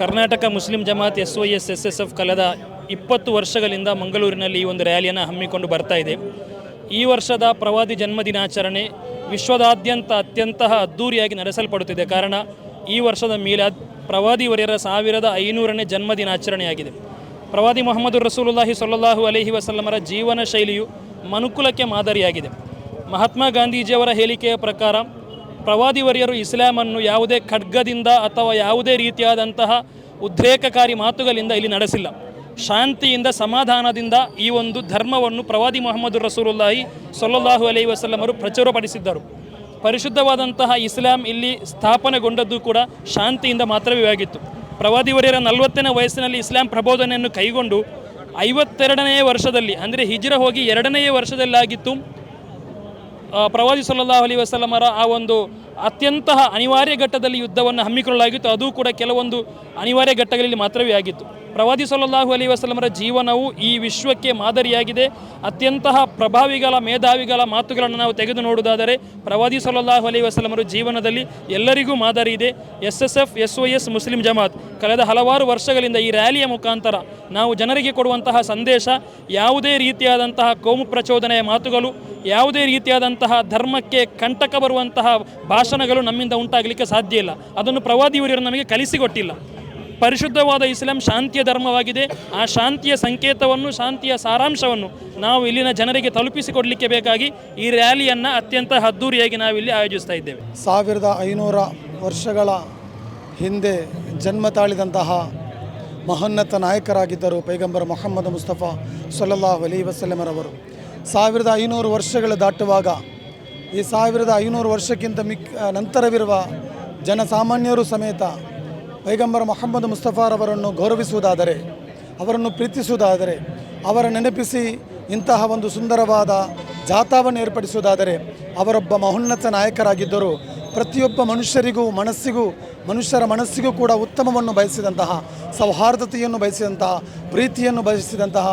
Karnataka Muslim Jamaat S Y S S S F ಕಳೆದ ಇಪ್ಪತ್ತು ವರ್ಷಗಳಿಂದ ಮಂಗಳೂರಿನಲ್ಲಿ ಈ ಒಂದು ರ್ಯಾಲಿಯನ್ನು ಹಮ್ಮಿಕೊಂಡು ಬರ್ತಾ ಇದೆ. ಈ ವರ್ಷದ ಪ್ರವಾದಿ ಜನ್ಮದಿನಾಚರಣೆ ವಿಶ್ವದಾದ್ಯಂತ ಅತ್ಯಂತ ಅದ್ಧೂರಿಯಾಗಿ ನಡೆಸಲ್ಪಡುತ್ತಿದೆ. ಕಾರಣ, ಈ ವರ್ಷದ ಮೀಲಾದ್ ಪ್ರವಾದಿವರ್ಯರ ಸಾವಿರದ ಐನೂರನೇ ಜನ್ಮದಿನಾಚರಣೆಯಾಗಿದೆ ಪ್ರವಾದಿ ಮೊಹಮ್ಮದ್ ರಸೂಲುಲ್ಲಾಹಿ ಸೊಲ್ಲಾಹು ಅಲಹಿ ವಸಲ್ಲಮರ ಜೀವನ ಶೈಲಿಯು ಮನುಕುಲಕ್ಕೆ ಮಾದರಿಯಾಗಿದೆ. ಮಹಾತ್ಮ ಗಾಂಧೀಜಿಯವರ ಹೇಳಿಕೆಯ ಪ್ರಕಾರ ಪ್ರವಾದಿವರ್ಯರು ಇಸ್ಲಾಮನ್ನು ಯಾವುದೇ ಖಡ್ಗದಿಂದ ಅಥವಾ ಯಾವುದೇ ರೀತಿಯಾದಂತಹ ಉದ್ರೇಕಕಾರಿ ಮಾತುಗಳಿಂದ ಇಲ್ಲಿ ನಡೆಸಿಲ್ಲ. ಶಾಂತಿಯಿಂದ, ಸಮಾಧಾನದಿಂದ ಈ ಒಂದು ಧರ್ಮವನ್ನು ಪ್ರವಾದಿ ಮೊಹಮ್ಮದ್ ರಸೂಲುಲ್ಲಾಹಿ ಸೊಲ್ಲಾಹು ಅಲೈ ವಸಲ್ಲಮರು ಪ್ರಚುರಪಡಿಸಿದ್ದರು. ಪರಿಶುದ್ಧವಾದಂತಹ ಇಸ್ಲಾಂ ಇಲ್ಲಿ ಸ್ಥಾಪನೆಗೊಂಡದ್ದು ಕೂಡ ಶಾಂತಿಯಿಂದ ಮಾತ್ರವೇ ಆಗಿತ್ತು. ಪ್ರವಾದಿವರ್ಯರ ನಲವತ್ತನೇ ವಯಸ್ಸಿನಲ್ಲಿ ಇಸ್ಲಾಂ ಪ್ರಬೋಧನೆಯನ್ನು ಕೈಗೊಂಡು ಐವತ್ತೆರಡನೆಯ ವರ್ಷದಲ್ಲಿ, ಅಂದರೆ ಹಿಜ್ರ ಹೋಗಿ ಎರಡನೆಯ ವರ್ಷದಲ್ಲಾಗಿತ್ತು ಪ್ರವಾದಿ ಸಲ್ಲಲ್ಲಾಹು ಅಲಿ ವಸಲ್ಲಮರ ಆ ಒಂದು ಅತ್ಯಂತ ಅನಿವಾರ್ಯ ಘಟ್ಟದಲ್ಲಿ ಯುದ್ಧವನ್ನು ಹಮ್ಮಿಕೊಳ್ಳಲಾಗಿತ್ತು. ಅದು ಕೂಡ ಕೆಲವೊಂದು ಅನಿವಾರ್ಯ ಘಟ್ಟಗಳಲ್ಲಿ ಮಾತ್ರವೇ ಆಗಿತ್ತು. ಪ್ರವಾದಿ ಸಲ್ಲಲ್ಲಾಹು ಅಲಿ ವಸಲಮರ ಜೀವನವು ಈ ವಿಶ್ವಕ್ಕೆ ಮಾದರಿಯಾಗಿದೆ. ಅತ್ಯಂತ ಪ್ರಭಾವಿಗಳ, ಮೇಧಾವಿಗಳ ಮಾತುಗಳನ್ನು ನಾವು ತೆಗೆದು ನೋಡುವುದಾದರೆ, ಪ್ರವಾದಿ ಸಲ್ಲಲ್ಲಾಹು ಅಲಿ ವಸಲಮರ ಜೀವನದಲ್ಲಿ ಎಲ್ಲರಿಗೂ ಮಾದರಿ ಇದೆ. S S F S O S Muslim Jamaat. ಕಳೆದ ಹಲವಾರು ವರ್ಷಗಳಿಂದ ಈ ರ್ಯಾಲಿಯ ಮುಖಾಂತರ ನಾವು ಜನರಿಗೆ ಕೊಡುವಂತಹ ಸಂದೇಶ, ಯಾವುದೇ ರೀತಿಯಾದಂತಹ ಕೋಮು ಪ್ರಚೋದನೆಯ ಮಾತುಗಳು, ಯಾವುದೇ ರೀತಿಯಾದಂತಹ ಧರ್ಮಕ್ಕೆ ಕಂಟಕ ಬರುವಂತಹ ಭಾಷಣಗಳು ನಮ್ಮಿಂದ ಉಂಟಾಗಲಿಕ್ಕೆ ಸಾಧ್ಯ ಇಲ್ಲ. ಅದನ್ನು ಪ್ರವಾದಿಯವರು ನಮಗೆ ಕಲಿಸಿಕೊಟ್ಟಿಲ್ಲ. ಪರಿಶುದ್ಧವಾದ ಇಸ್ಲಾಂ ಶಾಂತಿಯ ಧರ್ಮವಾಗಿದೆ. ಆ ಶಾಂತಿಯ ಸಂಕೇತವನ್ನು, ಶಾಂತಿಯ ಸಾರಾಂಶವನ್ನು ನಾವು ಇಲ್ಲಿನ ಜನರಿಗೆ ತಲುಪಿಸಿಕೊಡಲಿಕ್ಕೆ ಬೇಕಾಗಿ ಈ ರ್ಯಾಲಿಯನ್ನು ಅತ್ಯಂತ ಅದ್ದೂರಿಯಾಗಿ ನಾವಿಲ್ಲಿ ಆಯೋಜಿಸ್ತಾ ಇದ್ದೇವೆ. ಸಾವಿರದ ಐನೂರ ವರ್ಷಗಳ ಹಿಂದೆ ಜನ್ಮ ತಾಳಿದಂತಹ ಮಹೋನ್ನತ ನಾಯಕರಾಗಿದ್ದರು ಪೈಗಂಬರ್ ಮೊಹಮ್ಮದ್ ಮುಸ್ತಫಾ ಸೊಲ್ಲಾ ಅಲಿ ವಸಲ್ಲಮರವರು ಸಾವಿರದ ಐನೂರು ವರ್ಷಗಳು ದಾಟುವಾಗ ಈ ಸಾವಿರದ ಐನೂರು ವರ್ಷಕ್ಕಿಂತ ಮಿಕ್ ನಂತರವಿರುವ ಜನಸಾಮಾನ್ಯರು ಸಮೇತ ಪೈಗಂಬರ ಮೊಹಮ್ಮದ್ ಮುಸ್ತಫಾರವರನ್ನು ಗೌರವಿಸುವುದಾದರೆ, ಅವರನ್ನು ಪ್ರೀತಿಸುವುದಾದರೆ, ಅವರ ನೆನಪಿಸಿ ಇಂತಹ ಒಂದು ಸುಂದರವಾದ ಜಾಥಾವನ್ನು ಏರ್ಪಡಿಸುವುದಾದರೆ, ಅವರೊಬ್ಬ ಮಹೋನ್ನತ ನಾಯಕರಾಗಿದ್ದರು. ಪ್ರತಿಯೊಬ್ಬ ಮನುಷ್ಯರಿಗೂ, ಮನಸ್ಸಿಗೂ, ಮನುಷ್ಯರ ಮನಸ್ಸಿಗೂ ಕೂಡ ಉತ್ತಮವನ್ನು ಬಯಸಿದಂತಹ, ಸೌಹಾರ್ದತೆಯನ್ನು ಬಯಸಿದಂತಹ, ಪ್ರೀತಿಯನ್ನು ಬಯಸಿದಂತಹ,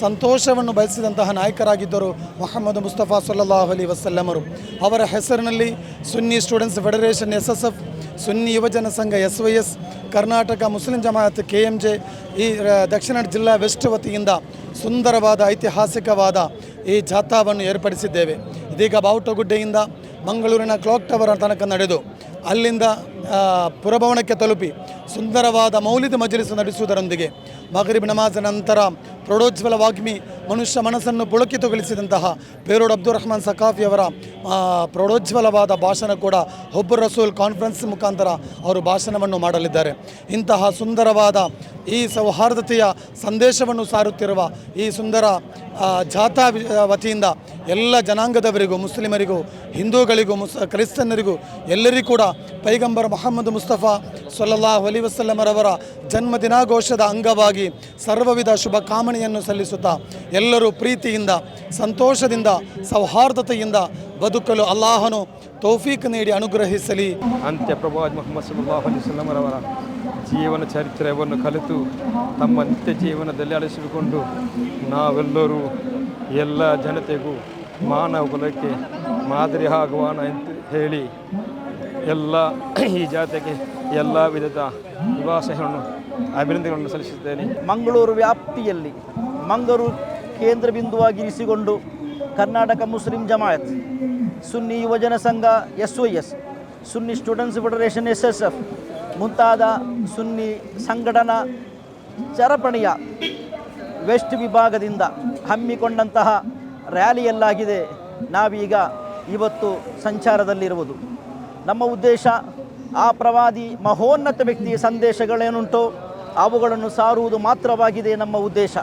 ಸಂತೋಷವನ್ನು ಬಯಸಿದಂತಹ ನಾಯಕರಾಗಿದ್ದರು ಮೊಹಮ್ಮದ್ ಮುಸ್ತಫಾ ಸಲ್ಲಾಹ್ ಅಲಿ ವಸಲ್ಲಮರು. ಅವರ ಹೆಸರಿನಲ್ಲಿ Sunni Students Federation S S F Sunni Yuvajana Sangha S Y S Karnataka Muslim Jamaat K M J ಈ ದಕ್ಷಿಣ ಜಿಲ್ಲಾ ವೆಸ್ಟ್ ವತಿಯಿಂದ ಸುಂದರವಾದ ಐತಿಹಾಸಿಕವಾದ ಈ ಜಾಥಾವನ್ನು ಏರ್ಪಡಿಸಿದ್ದೇವೆ. ಇದೀಗ ಬಾವುಟಗುಡ್ಡೆಯಿಂದ ಮಂಗಳೂರಿನ ಕ್ಲಾಕ್ ಟವರ್ ತನಕ ನಡೆದು ಅಲ್ಲಿಂದ ಪುರಭವನಕ್ಕೆ ತಲುಪಿ ಸುಂದರವಾದ ಮೌಲಿದ ಮಜಲಿಸು ನಡೆಸುವುದರೊಂದಿಗೆ ಮಗರಿಬ್ ನಮಾಜ್ ನಂತರ ಪ್ರೌಢೋಜ್ವಲ ವಾಗ್ಮಿ ಮನುಷ್ಯ ಮನಸ್ಸನ್ನು ಪುಳಕಿತಗೊಳಿಸಿದಂತಹ ಪೇರೋಡ್ ಅಬ್ದುಲ್ ರಹಮಾನ್ ಸಖಾಫಿಯವರ ಪ್ರೌಢೋಜ್ವಲವಾದ ಭಾಷಣ ಕೂಡ ಹೊಬ್ಬರ್ ರಸೂಲ್ ಕಾನ್ಫರೆನ್ಸ್ ಮುಖಾಂತರ ಅವರು ಭಾಷಣವನ್ನು ಮಾಡಲಿದ್ದಾರೆ. ಇಂತಹ ಸುಂದರವಾದ ಈ ಸೌಹಾರ್ದತೆಯ ಸಂದೇಶವನ್ನು ಸಾರುತ್ತಿರುವ ಈ ಸುಂದರ ಜಾಥಾ ವತಿಯಿಂದ ಎಲ್ಲ ಜನಾಂಗದವರಿಗೂ, ಮುಸ್ಲಿಮರಿಗೂ, ಹಿಂದೂಗಳಿಗೂ, ಮುಸ್ ಕ್ರೈಸ್ತನ್ನರಿಗೂ ಎಲ್ಲರಿಗೂ ಕೂಡ ಪೈಗಂಬರ್ ಮೊಹಮ್ಮದ್ ಮುಸ್ತಫಾ ಸೊಲ್ಲಲ್ಲಾಹು ಅಲಿ ವಸಲ್ಲಮರವರ ಜನ್ಮದಿನಾಘೋಷದ ಅಂಗವಾಗಿ ಸರ್ವವಿಧ ಶುಭಕಾಮನೆಯನ್ನು ಸಲ್ಲಿಸುತ್ತಾ ಎಲ್ಲರೂ ಪ್ರೀತಿಯಿಂದ, ಸಂತೋಷದಿಂದ, ಸೌಹಾರ್ದತೆಯಿಂದ ಬದುಕಲು ಅಲ್ಲಾಹನು ತೌಫೀಕ್ ನೀಡಿ ಅನುಗ್ರಹಿಸಲಿ. ಅಂತ್ಯ ಪ್ರಭಾಜ್ ಮೊಹಮ್ಮದ್ ಸಲ್ಲಾಹು ಅಲಿ ಜೀವನ ಚರಿತ್ರೆಯನ್ನು ಕಲಿತು ತಮ್ಮ ನಿತ್ಯ ಜೀವನದಲ್ಲಿ ಅಳಿಸಿಕೊಂಡು ನಾವೆಲ್ಲರೂ ಎಲ್ಲ ಜನತೆಗೂ ಮಾನವ ಕುಲಕ್ಕೆ ಮಾದರಿ ಆಗುವಾನ ಅಂತ ಹೇಳಿ ಎಲ್ಲ ಈ ಜಾತಿಗೆ ಎಲ್ಲ ವಿಧದ ಶುಭಾಶಯಗಳನ್ನು ಅಭಿನಂದನೆಗಳನ್ನು ಸಲ್ಲಿಸುತ್ತೇನೆ. ಮಂಗಳೂರು ವ್ಯಾಪ್ತಿಯಲ್ಲಿ ಮಂಗಳೂರು ಕೇಂದ್ರ ಬಿಂದುವಾಗಿರಿಸಿಕೊಂಡು Karnataka Muslim Jamaat, Sunni Yuvajana Sangha S O S Sunni Students Federation S S F ಮುಂತಾದ ಸುನ್ನಿ ಸಂಘಟನಾ ಚರಪಣಿಯ ವೆಸ್ಟ್ ವಿಭಾಗದಿಂದ ಹಮ್ಮಿಕೊಂಡಂತಹ ರ್ಯಾಲಿಯಲ್ಲಾಗಿದೆ. ನಾವೀಗ ಇವತ್ತು ಸಂಚಾರದಲ್ಲಿರುವುದು. ನಮ್ಮ ಉದ್ದೇಶ, ಆ ಪ್ರವಾದಿ ಮಹೋನ್ನತ ವ್ಯಕ್ತಿಯ ಸಂದೇಶಗಳೇನುಂಟೋ ಅವುಗಳನ್ನು ಸಾರುವುದು ಮಾತ್ರವಾಗಿದೆ ನಮ್ಮ ಉದ್ದೇಶ.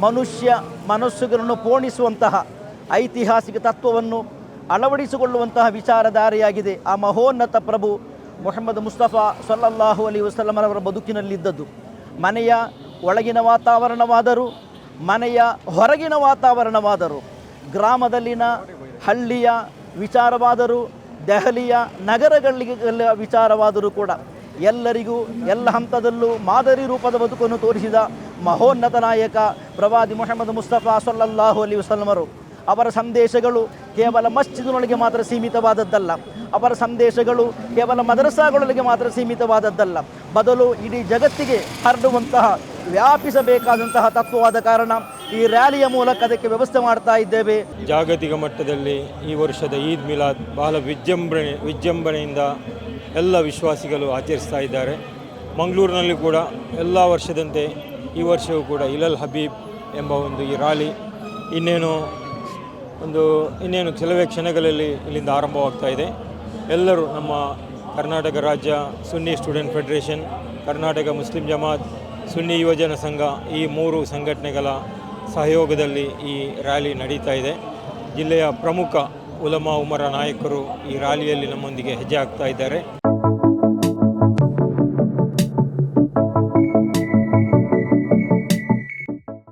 ಮನುಷ್ಯ ಮನಸ್ಸುಗಳನ್ನು ಪೋಣಿಸುವಂತಹ ಐತಿಹಾಸಿಕ ತತ್ವವನ್ನು ಅಳವಡಿಸಿಕೊಳ್ಳುವಂತಹ ವಿಚಾರಧಾರೆಯಾಗಿದೆ ಆ ಮಹೋನ್ನತ ಪ್ರಭು ಮೊಹಮ್ಮದ್ ಮುಸ್ತಫಾ ಸಲ್ಲಲ್ಲಾಹು ಅಲಿ ವಸಲಮರವರ ಬದುಕಿನಲ್ಲಿದ್ದದ್ದು. ಮನೆಯ ಒಳಗಿನ ವಾತಾವರಣವಾದರೂ, ಮನೆಯ ಹೊರಗಿನ ವಾತಾವರಣವಾದರೂ ಗ್ರಾಮದಲ್ಲಿನ ಹಳ್ಳಿಯ ವಿಚಾರವಾದರೂ, ದೆಹಲಿಯ ನಗರಗಳಿಗೆ ವಿಚಾರವಾದರೂ ಕೂಡ ಎಲ್ಲರಿಗೂ, ಎಲ್ಲ ಹಂತದಲ್ಲೂ ಮಾದರಿ ರೂಪದ ಬದುಕನ್ನು ತೋರಿಸಿದ ಮಹೋನ್ನತ ನಾಯಕ ಪ್ರವಾದಿ ಮೊಹಮ್ಮದ್ ಮುಸ್ತಫಾ ಸಲ್ಲಲ್ಲಾಹು ಅಲಿ ವಸಲ್ಮರು ಅವರ ಸಂದೇಶಗಳು ಕೇವಲ ಮಸ್ಜಿದ್ನೊಳಗೆ ಮಾತ್ರ ಸೀಮಿತವಾದದ್ದಲ್ಲ. ಅವರ ಸಂದೇಶಗಳು ಕೇವಲ ಮದರಸಾಗಳೊಳಗೆ ಮಾತ್ರ ಸೀಮಿತವಾದದ್ದಲ್ಲ. ಬದಲು ಇಡೀ ಜಗತ್ತಿಗೆ ಹರಡುವಂತಹ, ವ್ಯಾಪಿಸಬೇಕಾದಂತಹ ತತ್ವವಾದ ಕಾರಣ ಈ ರ್ಯಾಲಿಯ ಮೂಲಕ ಅದಕ್ಕೆ ವ್ಯವಸ್ಥೆ ಮಾಡ್ತಾ ಇದ್ದೇವೆ. ಜಾಗತಿಕ ಮಟ್ಟದಲ್ಲಿ ಈ ವರ್ಷದ ಈದ್ ಮಿಲಾದ್ ಬಹಳ ವಿಜೃಂಭಣೆ, ವಿಜೃಂಭಣೆಯಿಂದ ಎಲ್ಲ ವಿಶ್ವಾಸಿಗಳು ಆಚರಿಸ್ತಾ ಇದ್ದಾರೆ. ಮಂಗಳೂರಿನಲ್ಲಿ ಕೂಡ ಎಲ್ಲ ವರ್ಷದಂತೆ ಈ ವರ್ಷವೂ ಕೂಡ ಇಲಲ್ ಹಬೀಬ್ ಎಂಬ ಒಂದು ಈ ರ್ಯಾಲಿ ಇನ್ನೇನು ಒಂದು, ಇನ್ನೇನು ಕೆಲವೇ ಕ್ಷಣಗಳಲ್ಲಿ ಇಲ್ಲಿಂದ ಆರಂಭವಾಗ್ತಾ ಇದೆ. ಎಲ್ಲರೂ ನಮ್ಮ ಕರ್ನಾಟಕ ರಾಜ್ಯ ಸುನ್ನಿ ಸ್ಟೂಡೆಂಟ್ ಫೆಡರೇಷನ್, ಕರ್ನಾಟಕ ಮುಸ್ಲಿಂ ಜಮಾತ್, ಸುನ್ನಿ ಯುವಜನ ಸಂಘ ಈ ಮೂರು ಸಂಘಟನೆಗಳ ಸಹಯೋಗದಲ್ಲಿ ಈ ರ್ಯಾಲಿ ನಡೀತಾ ಇದೆ. ಜಿಲ್ಲೆಯ ಪ್ರಮುಖ ಉಲಮಾ ಉಮರ ನಾಯಕರು ಈ ರ್ಯಾಲಿಯಲ್ಲಿ ನಮ್ಮೊಂದಿಗೆ ಹೆಜ್ಜೆ ಹಾಕ್ತಾ ಇದ್ದಾರೆ.